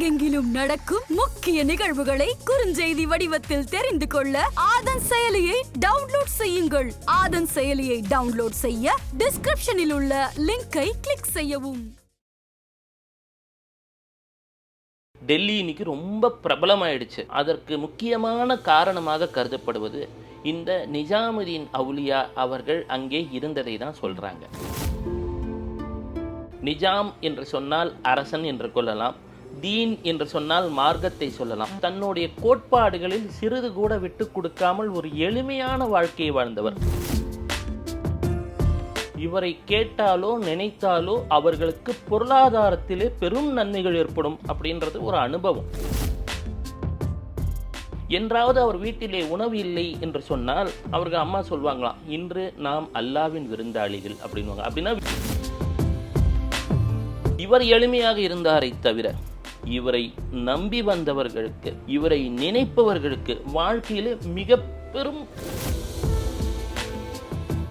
உலகெங்கிலும் நடக்கும் முக்கிய நிகழ்வுகளை குறுஞ்செய்தி வடிவத்தில் தெரிந்து கொள்ள ஆதன் செயலியை டவுன்லோட் செய்யுங்கள். ஆதன் செயலியை டவுன்லோட் செய்ய டிஸ்கிரிப்ஷனில் உள்ள லிங்கை கிளிக் செய்யவும். டெல்லி இன்னைக்கு ரொம்ப பிரபலமாயிடுச்சு. அதற்கு முக்கியமான காரணமாக கருதப்படுவது இந்த நிஜாமுதீன் அவுலியா அவர்கள் அங்கே இருந்ததை தான் சொல்றாங்க. நிஜாம் என்று சொன்னால் அரசன் என்று கொள்ளலாம். தீன் என்று சொன்னால் மார்க்கத்தை சொல்லலாம். தன்னுடைய கோட்பாடுகளில் சிறிது கூட விட்டு கொடுக்காமல் ஒரு எளிமையான வாழ்க்கையை வாழ்ந்தவர். இவரை கேட்டாலோ நினைத்தாலோ அவர்களுக்கு பொருளாதாரத்திலே பெரும் நன்மைகள் ஏற்படும் அப்படின்றது ஒரு அனுபவம். என்றாவது அவர் வீட்டிலே உணவு இல்லை என்று சொன்னால் அவர்கள் அம்மா சொல்வாங்களாம் இன்று நாம் அல்லாவின் விருந்தாளிகள் அப்படின்வாங்க அப்படின்னா இவர் எளிமையாக இருந்தாரை தவிர இவரை நம்பி வந்தவர்களுக்கு இவரை நினைப்பவர்களுக்கு வாழ்க்கையிலே மிக பெரும்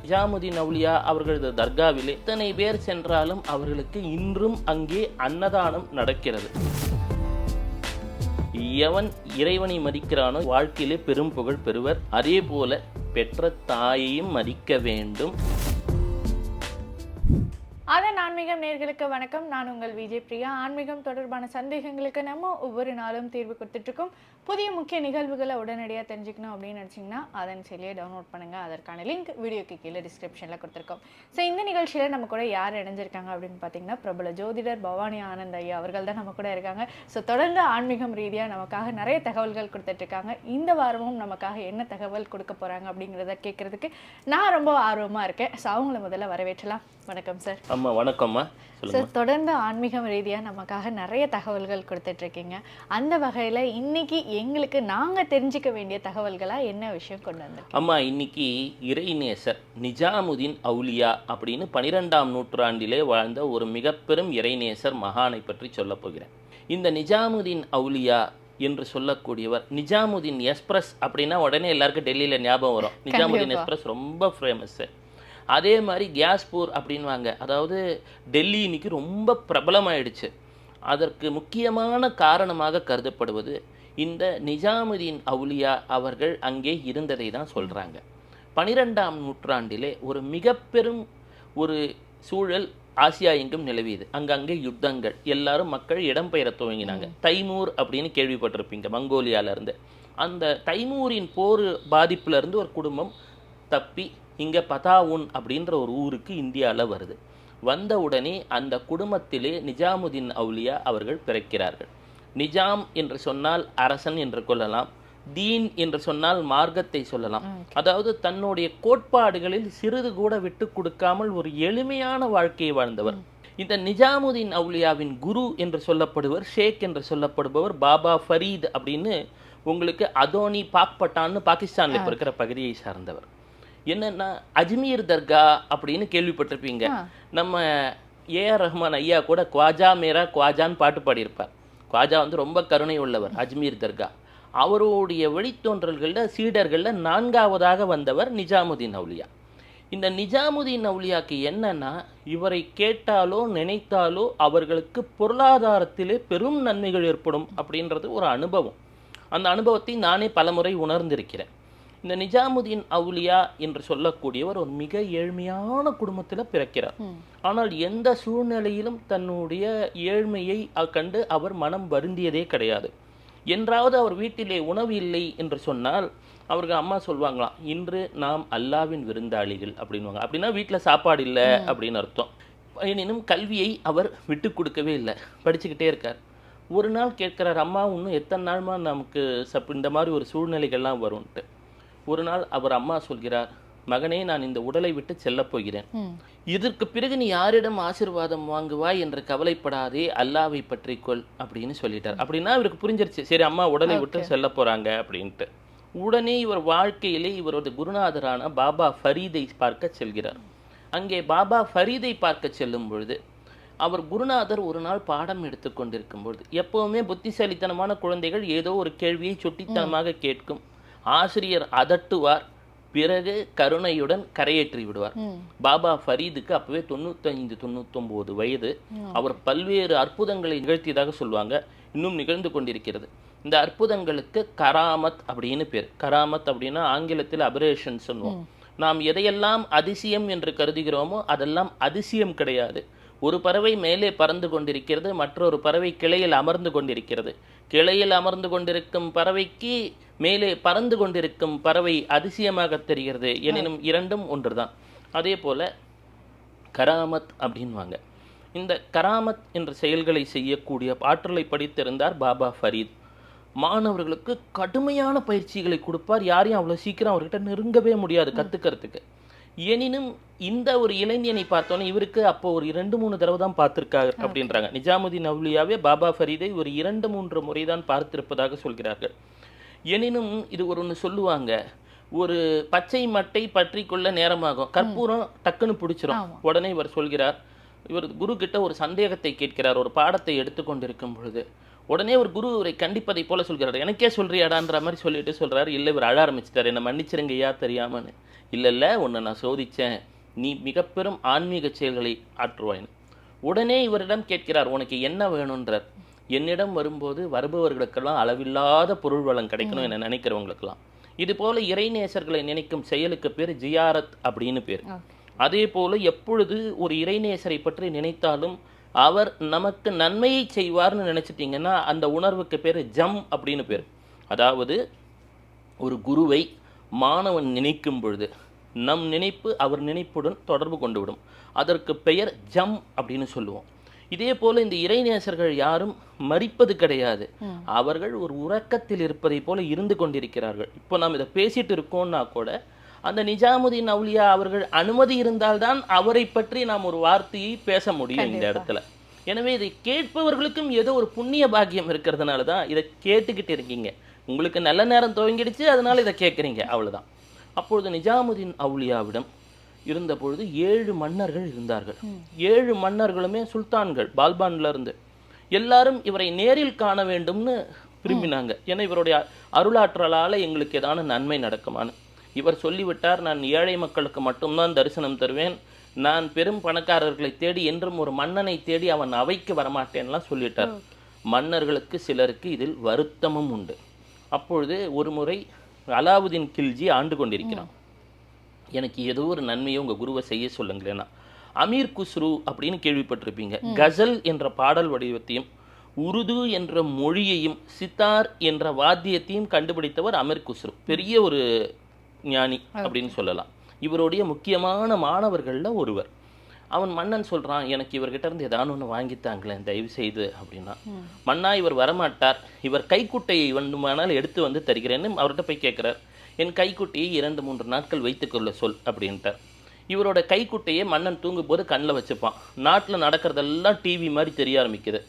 நிஜாமுதீன் அவுலியா அவர்களது தர்காவிலே இத்தனை பேர் சென்றாலும் அவர்களுக்கு இன்றும் அங்கே அன்னதானம் நடக்கிறது. எவன் இறைவனை மதிக்கிறானோ வாழ்க்கையிலே பெரும் புகழ் பெறுவர். அதே போல பெற்ற தாயையும் மதிக்க வேண்டும். அதன் ஆன்மீகம் நேர்களுக்கு வணக்கம். நான் உங்கள் விஜய் பிரியா. ஆன்மீகம் தொடர்பான சந்தேகங்களுக்கு நம்ம ஒவ்வொரு நாளும் தீர்வு கொடுத்துட்ருக்கோம். புதிய முக்கிய நிகழ்வுகளை உடனடியாக தெரிஞ்சுக்கணும் அப்படின்னு நினச்சிங்கன்னா அதன் செயலியை டவுன்லோட் பண்ணுங்கள் அதற்கான லிங்க் வீடியோக்கு கீழே டிஸ்கிரிப்ஷனில் கொடுத்துருக்கோம். ஸோ இந்த நிகழ்ச்சியில் நம்ம கூட யார் இணைஞ்சிருக்காங்க அப்படின்னு பார்த்தீங்கன்னா பிரபல ஜோதிடர் பவானி ஆனந்த் ஐயா அவர்கள் தான் நம்ம கூட இருக்காங்க. ஸோ தொடர்ந்து ஆன்மீகம் ரீதியாக நமக்காக நிறைய தகவல்கள் கொடுத்துட்ருக்காங்க. இந்த வாரமும் நமக்காக என்ன தகவல் கொடுக்க போகிறாங்க அப்படிங்கிறத கேட்குறதுக்கு நான் ரொம்ப ஆர்வமாக இருக்கேன். ஸோ அவங்கள முதல்ல வரவேற்றலாம். வணக்கம் சார். அம்மா வணக்கம்மா. சார் தொடர்ந்து ஆன்மீகம் ரீதியாக நமக்காக நிறைய தகவல்கள் கொடுத்துட்டு இருக்கீங்க. அந்த வகையில் இன்னைக்கு எங்களுக்கு நாங்கள் தெரிஞ்சுக்க வேண்டிய தகவல்களாக என்ன விஷயம் கொண்டு வந்திருக்கீங்க? அம்மா இன்னைக்கு இறைநேசர் நிஜாமுதீன் அவுலியா அப்படின்னு பனிரெண்டாம் நூற்றாண்டிலே வாழ்ந்த ஒரு மிக பெரும் இறைநேசர் மகானை பற்றி சொல்லப் போகிறேன். இந்த நிஜாமுதீன் அவுலியா என்று சொல்லக்கூடியவர் நிஜாமுதீன் எக்ஸ்பிரஸ் அப்படின்னா உடனே எல்லாருக்கும் டெல்லியில் ஞாபகம் வரும். நிஜாமுதீன். எக்ஸ்பிரஸ் ரொம்ப ஃபேமஸ்ஸு அதே மாதிரி கியாஸ்பூர் அப்படின்வாங்க அதாவது டெல்லி இன்னைக்கு ரொம்ப பிரபலமாயிடுச்சு. அதற்கு முக்கியமான காரணமாக கருதப்படுவது இந்த நிஜாமுதீன் அவுலியா அவர்கள் அங்கே இருந்ததை தான் சொல்கிறாங்க பனிரெண்டாம் நூற்றாண்டிலே ஒரு மிக பெரும் ஒரு சூழல் ஆசியா எங்கும் நிலவியது. அங்கங்கே யுத்தங்கள். எல்லாரும் மக்கள் இடம்பெயர துவங்கினாங்க. தைமூர் அப்படின்னு கேள்விப்பட்டிருப்பீங்க மங்கோலியால இருந்து. அந்த தைமூரின் போர் பாதிப்புல இருந்து ஒரு குடும்பம் தப்பி இங்கே பதாவுன் அப்படின்ற ஒரு ஊருக்கு இந்தியாவில் வருது. வந்த உடனே அந்த குடும்பத்திலே நிஜாமுதீன் அவுலியா அவர்கள் பிறக்கிறார்கள். நிஜாம் என்று சொன்னால் அரசன் என்று கொள்ளலாம். தீன் என்று சொன்னால் மார்க்கத்தை சொல்லலாம். அதாவது தன்னுடைய கோட்பாடுகளில் சிறிது கூட விட்டு கொடுக்காமல் ஒரு எளிமையான வாழ்க்கையை வாழ்ந்தவர். இந்த நிஜாமுதீன் அவுலியாவின் குரு என்று சொல்லப்படுவர் ஷேக் என்று சொல்லப்படுபவர் பாபா ஃபரீத் அப்படின்னு உங்களுக்கு அதோனி பாக்பட்டான்னு பாகிஸ்தான்ல இப்ப இருக்கிற பகுதியை சார்ந்தவர். என்னன்னா அஜ்மீர் தர்கா அப்படின்னு கேள்விப்பட்டிருப்பீங்க. நம்ம ஏஆர் ரஹ்மான் ஐயா கூட குவாஜா மேரா குவாஜான்னு பாட்டு பாடியிருப்பார். குவாஜா வந்து ரொம்ப கருணை உள்ளவர் அஜ்மீர் தர்கா. அவருடைய வழித்தோன்றல்களில் சீடர்களில் நான்காவதாக வந்தவர் நிஜாமுதீன் அவுலியா. இந்த நிஜாமுதீன் அவுலியாக்கு என்னன்னா இவரை கேட்டாலோ நினைத்தாலோ அவர்களுக்கு பொருளாதாரத்திலே பெரும் நன்மைகள் ஏற்படும் அப்படின்றது ஒரு அனுபவம். அந்த அனுபவத்தை நானே பலமுறை உணர்ந்திருக்கிறேன். இந்த நிஜாமுதீன் அவுலியா என்று சொல்லக்கூடியவர் ஒரு மிக ஏழ்மையான குடும்பத்தில் பிறக்கிறார். ஆனால் எந்த சூழ்நிலையிலும் தன்னுடைய ஏழ்மையை கண்டு அவர் மனம் வருந்தியதே கிடையாது. என்றாவது அவர் வீட்டிலே உணவு இல்லை என்று சொன்னால் அவர்கள் அம்மா சொல்வாங்களாம் இன்று நாம் அல்லாவின் விருந்தாளிகள் அப்படின்வாங்க அப்படின்னா வீட்டில் சாப்பாடு இல்லை அப்படின்னு அர்த்தம். எனினும் கல்வியை அவர் விட்டு கொடுக்கவே இல்லை. படிச்சுக்கிட்டே இருக்கார். ஒரு நாள் கேட்கிறார் அம்மா இன்னும் எத்தனை நாள்மா நமக்கு சப் இந்த மாதிரி ஒரு சூழ்நிலைகள்லாம் வரும்ன்ட்டு. ஒரு நாள் அவர் அம்மா சொல்கிறார் மகனே நான் இந்த உடலை விட்டு செல்லப் போகிறேன். இதற்கு பிறகு நீ யாரிடம் ஆசீர்வாதம் வாங்குவாய் என்று கவலைப்படாதே அல்லாவை பற்றிக்கொள் அப்படின்னு சொல்லிட்டார். அப்படின்னா இவருக்கு புரிஞ்சிருச்சு. சரி அம்மா உடலை விட்டு செல்ல போறாங்க அப்படின்ட்டு. உடனே இவர் வாழ்க்கையிலே இவரது குருநாதரான பாபா ஃபரீதை பார்க்க செல்கிறார். அங்கே பாபா ஃபரீதை பார்க்க செல்லும் பொழுது அவர் குருநாதர் ஒரு நாள் பாடம் எடுத்துக்கொண்டிருக்கும் பொழுது எப்பவுமே புத்திசாலித்தனமான குழந்தைகள் ஏதோ ஒரு கேள்வியை சுட்டித்தனமாக கேட்கும். ஆசிரியர் அதட்டுவார் பிறகு கருணையுடன் கரையேற்றி விடுவார். பாபா ஃபரீதுக்கு அப்பவே தொண்ணூத்தைந்து தொண்ணூத்தொன்பது வயது. அவர் பல்வேறு அற்புதங்களை நிகழ்த்தியதாக சொல்லுவாங்க. இன்னும் நிகழ்ந்து கொண்டிருக்கிறது. இந்த அற்புதங்களுக்கு கராமத் அப்படின்னு பேர். கராமத் அப்படின்னா ஆங்கிலத்தில் அபரேஷன் சொல்லுவோம். நாம் எதையெல்லாம் அதிசயம் என்று கருதுகிறோமோ அதெல்லாம் அதிசயம் கிடையாது. ஒரு பறவை மேலே பறந்து கொண்டிருக்கிறது மற்றொரு பறவை கிளையில் அமர்ந்து கொண்டிருக்கிறது. கிளையில் அமர்ந்து கொண்டிருக்கும் பறவைக்கு மேலே பறந்து கொண்டிருக்கும் பறவை அதிசயமாக தெரிகிறது. எனினும் இரண்டும் ஒன்றுதான். அதே போல கராமத் அப்படின்வாங்க. இந்த கராமத் என்ற செயல்களை செய்யக்கூடிய ஆற்றலை படித்திருந்தார் பாபா ஃபரீத். மாணவர்களுக்கு கடுமையான பயிற்சிகளை கொடுப்பார். யாரையும் அவ்வளோ சீக்கிரம் அவர்கிட்ட நெருங்கவே முடியாது கற்றுக்கிறதுக்கு எனினும் இந்த ஒரு இளைஞனை பார்த்தோன்னே இவருக்கு அப்போ ஒரு இரண்டு மூணு தடவை தான் பார்த்துருக்காரு அப்படின்றாங்க. நிஜாமுதீன் அவுலியாவே பாபா ஃபரீதை ஒரு இரண்டு மூன்று முறை தான் பார்த்திருப்பதாக சொல்கிறார்கள். எனினும் இது ஒரு ஒன்று சொல்லுவாங்க ஒரு பச்சை மட்டை பற்றி கொள்ள நேரமாகும். கற்பூரம் டக்குன்னு பிடிச்சிரும். உடனே இவர் சொல்கிறார் இவர் குரு கிட்ட ஒரு சந்தேகத்தை கேட்கிறார் ஒரு பாடத்தை எடுத்துக்கொண்டிருக்கும் பொழுது. உடனே ஒரு குரு இவரை கண்டிப்பதை போல சொல்கிறார். எனக்கே சொல்றியாடான்ற மாதிரி சொல்லிட்டு சொல்றாரு. இல்லை இவர் அழ ஆரம்பிச்சிட்டார். என்னை மன்னிச்சிருங்க ஐயா தெரியாமன்னு. இல்லை இல்லை உன்னை நான் சோதிச்சேன். நீ மிக பெரும் ஆன்மீக செயல்களை ஆற்றுவாயின் உடனே இவரிடம் கேட்கிறார் உனக்கு என்ன வேணுன்றார் என்னிடம் வரும்போது வருபவர்களுக்கெல்லாம் அளவில்லாத பொருள் வளம் கிடைக்கணும் என நினைக்கிறவங்களுக்கெல்லாம். இது போல இறைநேசர்களை நினைக்கும் செயலுக்கு பேர் ஜியாரத் அப்படின்னு பேர். அதே போல எப்பொழுது ஒரு இறைநேசரை பற்றி நினைத்தாலும் அவர் நமக்கு நன்மையை செய்வார்னு நினைச்சிட்டீங்கன்னா அந்த உணர்வுக்கு பேர் ஜம் அப்படின்னு பேர். அதாவது ஒரு குருவை மாணவன் நினைக்கும் பொழுது நம் நினைப்பு அவர் நினைப்புடன் தொடர்பு கொண்டு விடும். அதற்கு பெயர் ஜம் அப்படின்னு சொல்லுவோம். இதே போல இந்த இறைநேசர்கள் யாரும் மறிப்பது கிடையாது. அவர்கள் ஒரு உறக்கத்தில் இருப்பதை போல இருந்து கொண்டிருக்கிறார்கள். இப்போ நாம் இதை பேசிட்டு இருக்கோம்னா கூட அந்த நிஜாமுதீன் அவுலியா அவர்கள் அனுமதி இருந்தால்தான் அவரை பற்றி நாம் ஒரு வார்த்தையை பேச முடியும் இந்த இடத்துல. எனவே இதை கேட்பவர்களுக்கும் ஏதோ ஒரு புண்ணிய பாக்கியம் இருக்கிறதுனால தான் இதை கேட்டுக்கிட்டு இருக்கீங்க. உங்களுக்கு நல்ல நேரம் துவங்கிடுச்சு அதனால இதை கேட்குறீங்க. அவ்வளவுதான். அப்பொழுது நிஜாமுதீன் அவுலியாவிடம் இருந்த பொழுது ஏழு மன்னர்கள் இருந்தார்கள். ஏழு மன்னர்களுமே சுல்தான்கள் பால்பான்ல இருந்து. எல்லாரும் இவரை நேரில் காண வேண்டும்னு விரும்பினாங்க. ஏன்னா இவருடைய அருளாற்றலால எங்களுக்கு ஏதான நன்மை நடக்குமான்னு. இவர் சொல்லிவிட்டார் நான் ஏழை மக்களுக்கு மட்டும்தான் தரிசனம் தருவேன். நான் பெரும் பணக்காரர்களை தேடி என்றும் ஒரு மன்னனை தேடி அவன் அவைக்கு வரமாட்டேன்லாம் சொல்லிட்டார். மன்னர்களுக்கு சிலருக்கு இதில் வருத்தமும் உண்டு. அப்பொழுது ஒரு முறை அலாவுதீன் கில்ஜி ஆண்டு கொண்டிருக்கிறான். எனக்கு ஏதோ ஒரு நன்மையை உங்க குருவை செய்ய சொல்லுங்களேன்னா அமீர் குஸ்ரு அப்படின்னு கேள்விப்பட்டிருப்பீங்க. கசல் என்ற பாடல் வடிவத்தையும் உருது என்ற மொழியையும் சித்தார் என்ற வாத்தியத்தையும் கண்டுபிடித்தவர் அமீர் குஸ்ரு. பெரிய ஒரு ஞானி அப்படின்னு சொல்லலாம். இவருடைய முக்கியமான மாணவர்கள்ல ஒருவர். அவன் மன்னன் சொல்றான் எனக்கு இவர்கிட்ட இருந்து ஏதாவது ஒன்று வாங்கித்தாங்களேன் தயவு செய்து அப்படின்னா மன்னா இவர் வரமாட்டார். இவர் கைக்குட்டையை வேண்டுமானால் எடுத்து வந்து தருகிறேன்னு அவர்கிட்ட போய் கேட்கிறார் என் கைக்குட்டையை இரண்டு மூன்று நாட்கள் வைத்துக்கொள்ள சொல் அப்படின்ட்டார். இவரோட கைக்குட்டையை மன்னன் தூங்கும் போது கண்ணில் வச்சுப்பான். நாட்டில் நடக்கிறதெல்லாம் டிவி மாதிரி தெரிய ஆரம்பிக்குது.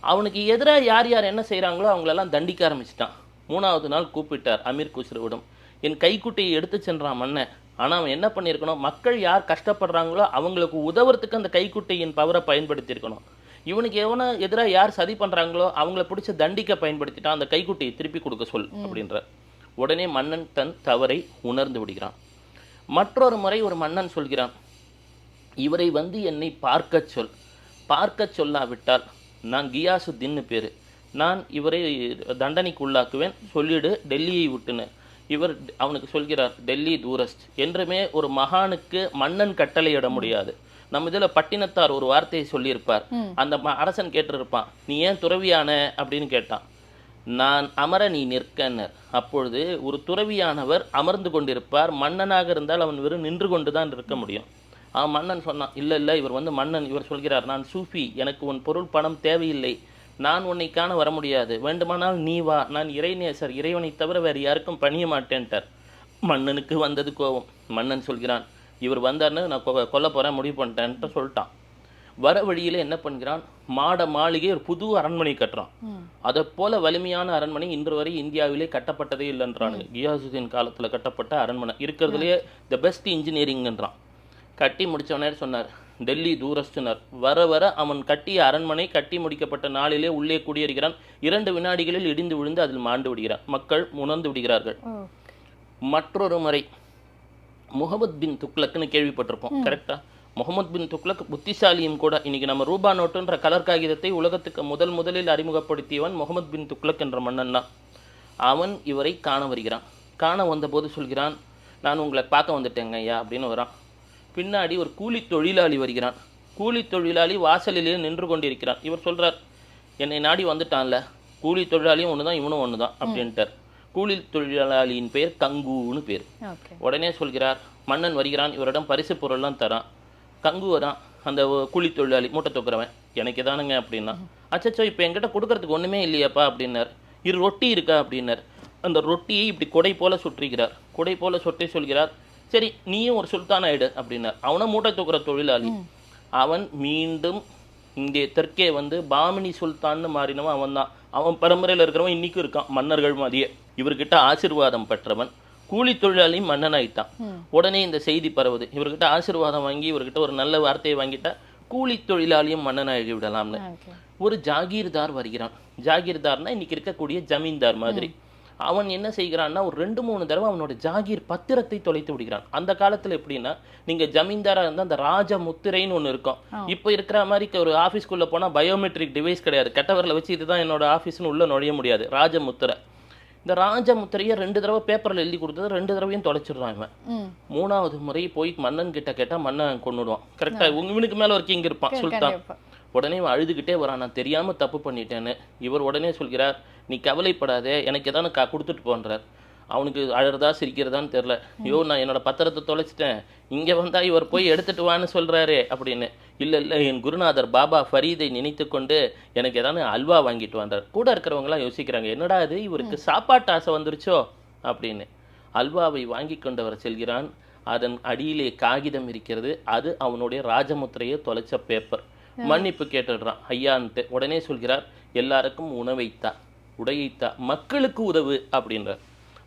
அவனுக்கு எதிராக யார் யார் என்ன செய்கிறாங்களோ அவங்களெல்லாம் தண்டிக்க ஆரம்பிச்சிட்டான். மூணாவது நாள் கூப்பிட்டார் அமீர் குஸ்ருவிடம். என் கைக்குட்டையை எடுத்து சென்றான் மன்னன். ஆனால் அவன் என்ன பண்ணியிருக்கணும்? மக்கள் யார் கஷ்டப்படுறாங்களோ அவங்களுக்கு உதவுறதுக்கு அந்த கைக்குட்டையின் பவரை பயன்படுத்தியிருக்கணும். இவனுக்கு எவனை எதிராக யார் சதி பண்ணுறாங்களோ அவங்கள பிடிச்சி தண்டிக்க பயன்படுத்திட்டான். அந்த கைக்குட்டையை திருப்பி கொடுக்க சொல் அப்படின்ற. உடனே மன்னன் தன் தவறை உணர்ந்து விடுகிறான். மற்றொரு முறை ஒரு மன்னன் சொல்கிறான் இவரை வந்து என்னை பார்க்கச் சொல். பார்க்கச் சொல்லாவிட்டால் நான் கியாசுத்தீன்னு பேர். நான் இவரை தண்டனைக்கு உள்ளாக்குவேன். சொல்லிடு டெல்லியை விட்டுன்னு. இவர் அவனுக்கு சொல்கிறார் டெல்லி தூரஸ்ட் என்றுமே ஒரு மகானுக்கு மன்னன் கட்டளையிட முடியாது. நம்ம இதில் பட்டினத்தார் ஒரு வார்த்தையை சொல்லியிருப்பார். அந்த அரசன் கேட்டிருப்பான் நீ ஏன் துறவியான? அப்படின்னு கேட்டான். நான் அமர நீ நிற்கன்னர். அப்பொழுது ஒரு துறவியானவர் அமர்ந்து கொண்டிருப்பார். மன்னனாக இருந்தால் அவன் வெறும் நின்று கொண்டு தான் இருக்க முடியும். அவன் மன்னன் சொன்னான் இல்லை இல்லை இவர் வந்து மன்னன். இவர் சொல்கிறார் நான் சூஃபி எனக்கு உன் பொருள் பணம் தேவையில்லை. நான் உன்னை காண வர முடியாது. வேண்டுமானால் நீ வா. நான் இறைநேசர் இறைவனை தவிர வேறு யாருக்கும் பணிய மாட்டேன்ட்டார் மன்னனுக்கு வந்தது கோபம். மன்னன் சொல்கிறான் இவர் வந்தார்னு நான் கொல்ல போறேன் முடிவு பண்ணிட்டேன்ட்டு சொல்லிட்டான். வர வழியில என்ன பண்ணுகிறான்? மாட மாளிகை ஒரு புது அரண்மனை கட்டுறான். அதை போல வலிமையான அரண்மனை இன்று வரை இந்தியாவிலே கட்டப்பட்டதே இல்லைன்றானுங்க. கியாசுதீன் காலத்துல கட்டப்பட்ட அரண்மனை. இருக்கிறதுலயே த பெஸ்ட் இன்ஜினியரிங்ன்றான் கட்டி முடிச்சவனே சொன்னார் டெல்லி தூரஸ்துனர். வர வர அவன் கட்டிய அரண்மனை கட்டி முடிக்கப்பட்ட நாளிலே உள்ளே குடியேறுகிறான். இரண்டு வினாடிகளில் இடிந்து விழுந்து அதில் மாண்டு விடுகிறான். மக்கள் உணர்ந்து விடுகிறார்கள். மற்றொரு முறை முகமது பின் துக்ளக்னு கேள்விப்பட்டிருப்போம். கரெக்டா முகமது பின் துக்ளக் புத்திசாலியும் கூட இன்னைக்கு நம்ம ரூபா நோட்டுன்ற கலர் காகிதத்தை உலகத்துக்கு முதல் முதலில் அறிமுகப்படுத்தியவன் முகமது பின் துக்ளக் என்ற மன்னன் தான். அவன் இவரை காண வருகிறான். காண வந்தபோது சொல்கிறான் நான் உங்களை பார்க்க வந்துட்டேங்க ஐயா அப்படின்னு வரான். பின்னாடி ஒரு கூலி தொழிலாளி வருகிறான். கூலி தொழிலாளி வாசலிலே நின்று கொண்டிருக்கிறான். இவர் சொல்றார் என்னை நாடி வந்துட்டான்ல. கூலி தொழிலாளியும் ஒன்று தான் இவனும் ஒன்று தான் அப்படின்ட்டார். கூலி தொழிலாளியின் பெயர் கங்குன்னு பேர். உடனே சொல்கிறார் மன்னன் வருகிறான் இவரிடம் பரிசு பொருள்லாம் தரான். கங்கு வரான் அந்த கூலி தொழிலாளி மூட்டை தூக்குறவன். எனக்கு தானுங்க அப்படின்னா. அச்சச்சோ இப்போ என்கிட்ட கொடுக்கறதுக்கு ஒன்றுமே இல்லையாப்பா அப்படின்னார். இரு ரொட்டி இருக்கா? அப்படின்னார். அந்த ரொட்டியை இப்படி கொடை போல சுற்றிக்கிறார் கொடை போல சுற்றி சொல்கிறார் சரி நீயும் ஒரு சுல்தான் ஆயிடு அப்படின்னார் அவனை மூட்டை தூக்குற தொழிலாளி. அவன் மீண்டும் இங்கே தெற்கே வந்து பாமினி சுல்தான்னு மாறினவன் அவன் தான் அவன் பரம்பரையில் இருக்கிறவன் இன்னைக்கும் இருக்கான் மன்னர்கள் மாதிரியே. இவர்கிட்ட ஆசீர்வாதம் பெற்றவன். கூலி தொழிலாளி மன்னனாயிட்டான். உடனே இந்த செய்தி பரவுது. இவர்கிட்ட ஆசீர்வாதம் வாங்கி இவர்கிட்ட ஒரு நல்ல வார்த்தையை வாங்கிட்டா கூலி தொழிலாளியும் மன்னனாகி விடலாம்னு. ஒரு ஜாகீர்தார் வருகிறான். ஜாகீர்தார்னா இன்னைக்கு இருக்கக்கூடிய ஜமீன்தார் மாதிரி. அவன் என்ன செய்கிறான்னா ஒரு ரெண்டு மூணு தடவை அவனோட ஜாகீர் பத்திரத்தை தொலைத்து விடுகிறான். அந்த காலத்துல எப்படின்னா நீங்க ஜமீன்தாரா இருந்தா அந்த ராஜ முத்திரைன்னு ஒண்ணு இருக்கும். இப்போ இருக்கிற மாதிரி ஒரு ஆஃபீஸ்க்குள்ள போனா பயோமெட்ரிக் டிவைஸ் கிடையாது. கெட்டவரில் வச்சு இதுதான் என்னோட ஆஃபீஸ்னு உள்ள நுழைய முடியாது. ராஜ முத்திரை. இந்த ராஜ முத்திரையை ரெண்டு தடவை பேப்பர்ல எழுதி கொடுத்தது ரெண்டு தடவையும் தொலைச்சிடுறான் இவன். மூணாவது முறை போய் மன்னன் கிட்ட கேட்டா மன்னன் கொண்டுடுவான் கரெக்டா இவனுக்கு மேல ஒரு கிங் இருப்பான் சுல்தான். உடனே இவன் அழுதுகிட்டே வரான் நான் தெரியாமல் தப்பு பண்ணிட்டேன்னு. இவர் உடனே சொல்கிறார் நீ கவலைப்படாதே எனக்கு எதாவது கா கொடுத்துட்டு போன்றார். அவனுக்கு அழறதா சிரிக்கிறதான்னு தெரில ஐயோ நான் என்னோட பத்திரத்தை தொலைச்சிட்டேன். இங்கே வந்தால் இவர் போய் எடுத்துட்டு வான்னு சொல்றாரே அப்படின்னு. இல்லை இல்லை என் குருநாதர் பாபா ஃபரீதை நினைத்து கொண்டு எனக்கு எதானு அல்வா வாங்கிட்டு வந்தார். கூட இருக்கிறவங்களாம் யோசிக்கிறாங்க என்னடா இது இவருக்கு சாப்பாட்டு ஆசை வந்துருச்சோ? அப்படின்னு. அல்வாவை வாங்கி கொண்டவர் செல்கிறான். அதன் அடியிலே காகிதம் இருக்கிறது. அது அவனுடைய ராஜமுத்திரையை தொலைச்ச பேப்பர் மன்னிப்பு கேட்டுடுறான். ஐயான்ட்டு உடனே சொல்கிறார் எல்லாருக்கும் உணவைத்தா உடையைத்தா மக்களுக்கு உதவு அப்படின்றார்.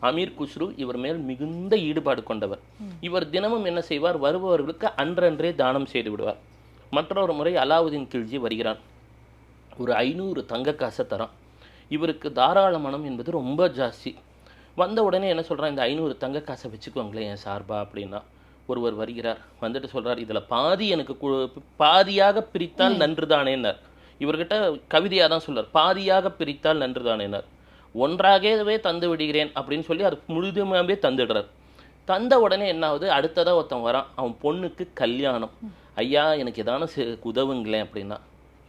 அமீர் குஸ்ரு இவர் மேல் மிகுந்த ஈடுபாடு கொண்டவர். இவர் தினமும் என்ன செய்வார்? வருபவர்களுக்கு அன்றன்றே தானம் செய்து விடுவார். மற்றொரு முறை அலாவுதீன் கில்ஜி வருகிறான். ஒரு ஐநூறு தங்க காசை தரான். இவருக்கு தாராள மனம் என்பது ரொம்ப ஜாஸ்தி. வந்த உடனே என்ன சொல்றான்? இந்த ஐநூறு தங்க காசை வச்சுக்கோங்களேன் என் சார்பா அப்படின்னா ஒருவர் வருகிறார். வந்துட்டு சொல்றார் இதுல பாதி எனக்கு பாதியாக பிரித்தால் நன்றுதானேன்னார். இவர்கிட்ட கவிதையா தான் சொல்றார் பாதியாக பிரித்தால் நன்றுதானேன்னார். ஒன்றாகவே தந்து விடுகிறேன் அப்படின்னு சொல்லி அது முழுதுமாவே தந்துடுறார். தந்த உடனே என்ன ஆகுது? அடுத்ததா ஒருத்தன் வரான். அவன் பொண்ணுக்கு கல்யாணம். ஐயா எனக்கு எதான உதவுங்களேன் அப்படின்னா.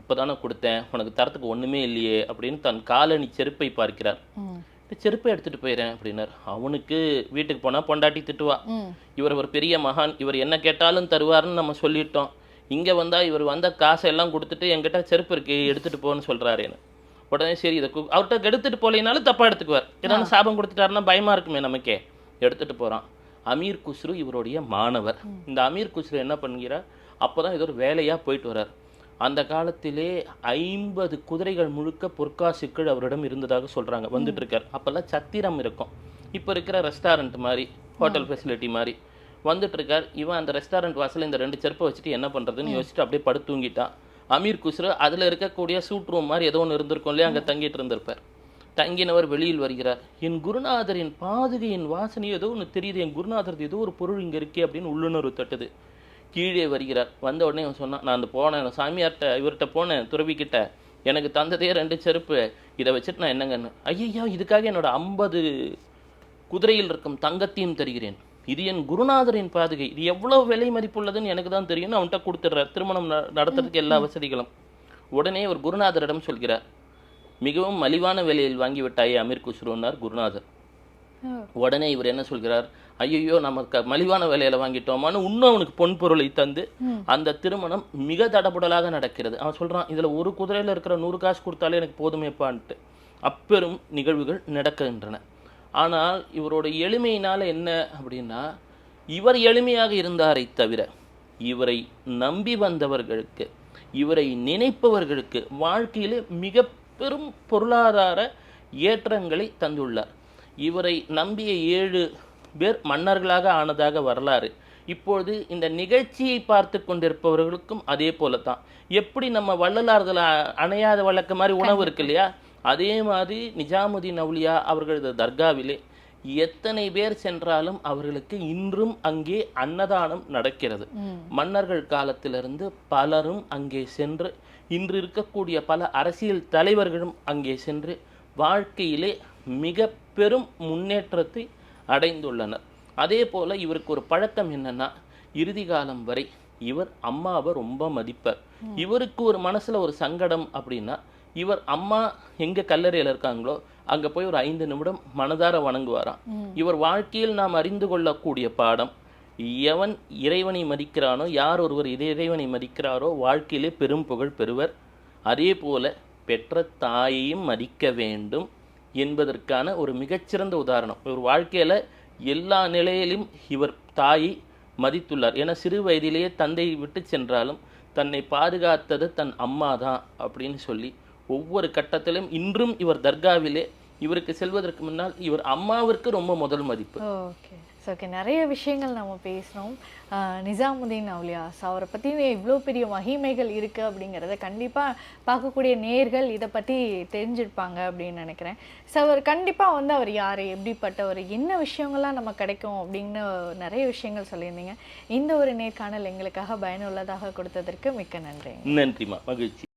இப்போதானே கொடுத்தேன். உனக்கு தரத்துக்கு ஒண்ணுமே இல்லையே அப்படின்னு தன் காலணி செருப்பை பார்க்கிறார். செருப்பை எடுத்துட்டு போயிடுறேன் அப்படின்னார். அவனுக்கு வீட்டுக்கு போனா பொண்டாட்டி திட்டுவா. இவர் ஒரு பெரிய மகான். இவர் என்ன கேட்டாலும் தருவாருன்னு நம்ம சொல்லிட்டோம். இங்க வந்தா இவர் வந்த காசை எல்லாம் கொடுத்துட்டு என்கிட்ட செருப்பு இருக்கு எடுத்துட்டு போன்னு சொல்றாருன்னு உடனே சரி இதை அவர்கிட்ட எடுத்துட்டு போலைனாலும் தப்பா எடுத்துக்குவார். ஏதாவது சாபம் கொடுத்துட்டாருன்னா பயமா இருக்குமே நமக்கே. எடுத்துட்டு போறான். அமீர் குஸ்ரு இவருடைய மாணவர். இந்த அமீர் குஸ்ரு என்ன பண்ணுகிறார்? அப்பதான் இது ஒரு வேலையா போயிட்டு வர்றார். அந்த காலத்திலே ஐம்பது குதிரைகள் முழுக்க பொற்காசுக்கள் அவரிடம் இருந்ததாக சொல்றாங்க வந்துட்டு இருக்கார் அப்பெல்லாம் சத்திரம் இருக்கும். இப்போ இருக்கிற ரெஸ்டாரண்ட் மாதிரி ஹோட்டல் ஃபெசிலிட்டி மாதிரி வந்துட்டு இருக்கார் இவன் அந்த ரெஸ்டாரண்ட் வாசல்ல இந்த ரெண்டு செருப்பை வச்சுட்டு என்ன பண்றதுன்னு யோசிச்சுட்டு அப்படியே படுத்து தூங்கிட்டான். அமீர் குஸ்ரு அதுல இருக்கக்கூடிய சூட் ரூம் மாதிரி ஏதோ ஒன்று இருந்திருக்கும் இல்லையா? அங்க தங்கிட்டு இருந்திருப்பார். தங்கினவர் வெளியில் வருகிறார். என் குருநாதரின் பாதுகையின் வாசனை ஏதோ ஒன்று தெரியுது. என் குருநாதர் ஏதோ ஒரு பொருள் இங்க இருக்கே அப்படின்னு உள்ளுணர்வு தட்டுது. கீழே வருகிறார். வந்த உடனே அவன் சொன்னான் நான் அந்த போனேன் சாமியார்கிட்ட இவர்கிட்ட போனேன் துறவிக்கிட்ட. எனக்கு தந்ததே ரெண்டு செருப்பு. இதை வச்சுட்டு நான் என்னங்கன்னு. ஐயையோ இதுக்காக என்னோட ஐம்பது குதிரையில் இருக்கும் தங்கத்தையும் தருகிறேன். இது என் குருநாதரின் பாதுகை. இது எவ்வளவு விலை மதிப்புள்ளதுன்னு எனக்கு தான் தெரியும்னு அவன்கிட்ட கொடுத்துட்றார் திருமணம் நடத்துறதுக்கு எல்லா வசதிகளும். உடனே ஒரு குருநாதரிடம் சொல்கிறார் மிகவும் மலிவான விலையில் வாங்கி விட்டாயே அமீர் குஸ்ருன்னார் குருநாதர். உடனே இவர் என்ன சொல்கிறார் ஐயோ நம்ம க- மலிவான விலையில வாங்கிட்டோமான்னு இன்னும் அவனுக்கு பொன் பொருளை தந்து. அந்த திருமணம் மிக தடபுடலாக நடக்கிறது. அவன் சொல்றான் இதுல ஒரு குதிரையில இருக்கிற நூறு காசு கொடுத்தாலே எனக்கு போதுமேப்பான்ட்டு. அப்பெரும் நிகழ்வுகள் நடக்கின்றன. ஆனால் இவரோட எளிமையினால என்ன அப்படின்னா இவர் எளிமையாக இருந்தாரை தவிர இவரை நம்பி வந்தவர்களுக்கு இவரை நினைப்பவர்களுக்கு வாழ்க்கையிலே மிக பெரும் பொருளாதார ஏற்றங்களை தந்துள்ளார். இவரை நம்பிய ஏழு பேர் மன்னர்களாக ஆனதாக வரலாறு. இப்பொழுது இந்த நிகழ்ச்சியை பார்த்து கொண்டிருப்பவர்களுக்கும் அதே போல தான் எப்படி நம்ம வள்ளலார்கள் அ- அணையாத வழக்க மாதிரி உணவு இருக்கு இல்லையா? அதே மாதிரி நிஜாமுதீன் அவுலியா அவர்களது தர்காவிலே எத்தனை பேர் சென்றாலும் அவர்களுக்கு இன்றும் அங்கே அன்னதானம் நடக்கிறது. மன்னர்கள் காலத்திலிருந்து பலரும் அங்கே சென்று இன்று இருக்கக்கூடிய பல அரசியல் தலைவர்களும் அங்கே சென்று வாழ்க்கையிலே மிக பெரும் முன்னேற்றத்தை அடைந்துள்ளனர். அதே போல இவருக்கு ஒரு பழக்கம் என்னன்னா இறுதி காலம் வரை இவர் அம்மாவை ரொம்ப மதிப்பார். இவருக்கு ஒரு மனசுல ஒரு சங்கடம் அப்படின்னா இவர் அம்மா எங்க கல்லறையில் இருக்காங்களோ அங்க போய் ஒரு ஐந்து நிமிடம் மனதார வணங்குவாராம். இவர் வாழ்க்கையில் நாம் அறிந்து கொள்ளக்கூடிய பாடம் எவன் இறைவனை மதிக்கிறானோ யார் ஒருவர் இதை இறைவனை மதிக்கிறாரோ வாழ்க்கையிலே பெரும் புகழ் பெறுவர். அதே போல பெற்ற தாயையும் மதிக்க வேண்டும். என்பதற்கான ஒரு மிகச்சிறந்த உதாரணம். இவர் வாழ்க்கையில் எல்லா நிலையிலும் இவர் தாயை மதித்துள்ளார். ஏன்னா சிறு வயதிலேயே தந்தையை விட்டு சென்றாலும் தன்னை பாதுகாத்தது தன் அம்மா தான் அப்படின்னு சொல்லி ஒவ்வொரு கட்டத்திலும் இன்றும் இவர் தர்காவிலே இவருக்கு செல்வதற்கு முன்னால் இவர் அம்மாவிற்கு ரொம்ப முதல் மதிப்பு. ஸோ ஓகே நிறைய விஷயங்கள் நம்ம பேசினோம் ஆஹ் நிசாமுதீன் அவுலியாஸ் அவரை பற்றி இவ்வளோ பெரிய மகிமைகள் இருக்குது அப்படிங்கிறத கண்டிப்பாக பார்க்கக்கூடிய நேர்கள் இதை பற்றி தெரிஞ்சிருப்பாங்க அப்படின்னு நினைக்கிறேன். ஸோ அவர் கண்டிப்பாக வந்து அவர் யார் எப்படிப்பட்டவர் என்ன விஷயங்கள்லாம் நம்ம கிடைக்கும் அப்படின்னு நிறைய விஷயங்கள் சொல்லியிருந்தீங்க. இந்த ஒரு நேர்காணல் எங்களுக்காக பயனுள்ளதாக கொடுத்ததற்கு மிக்க நன்றி. நன்றிமா மகிழ்ச்சி.